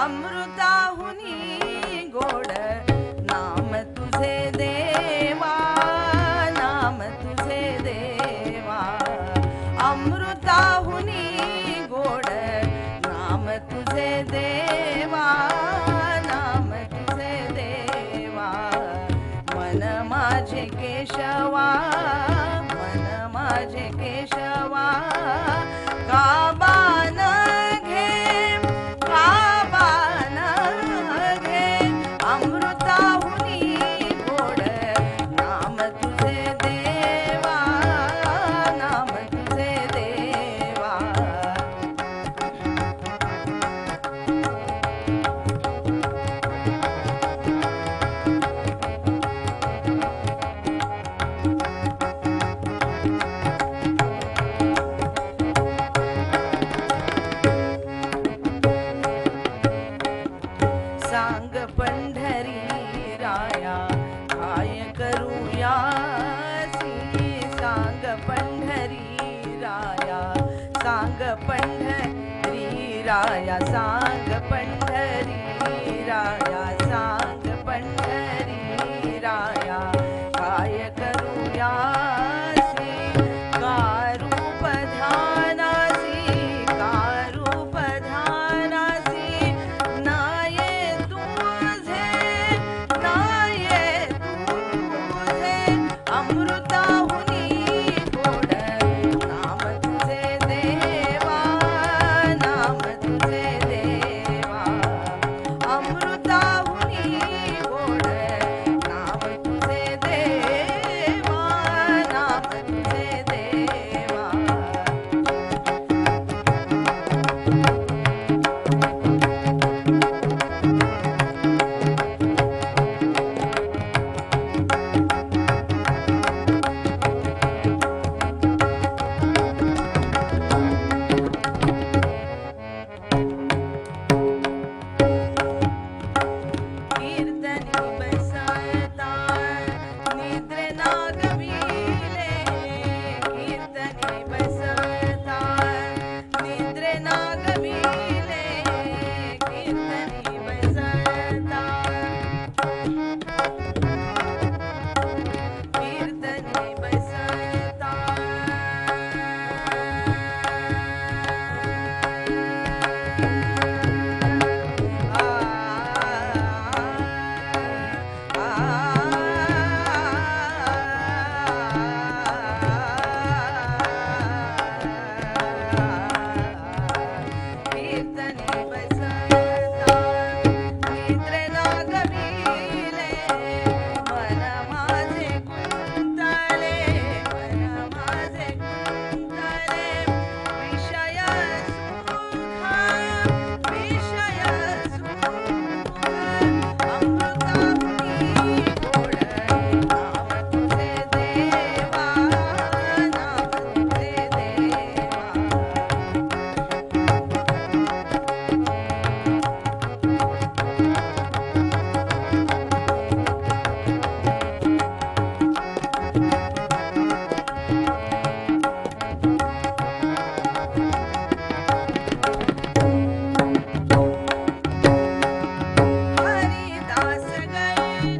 अमृताहुनी गोड नाम तुझे देवा नाम देवा। अमृताहुनी गोड नाम तुझे देवा नाम तुझे देवा। मन माझे केशवा करूया सी सांग पंढरी राया सांग पंढरी राया सांग पंढरी ਹਰੀ ਦਾਸ ਗਏ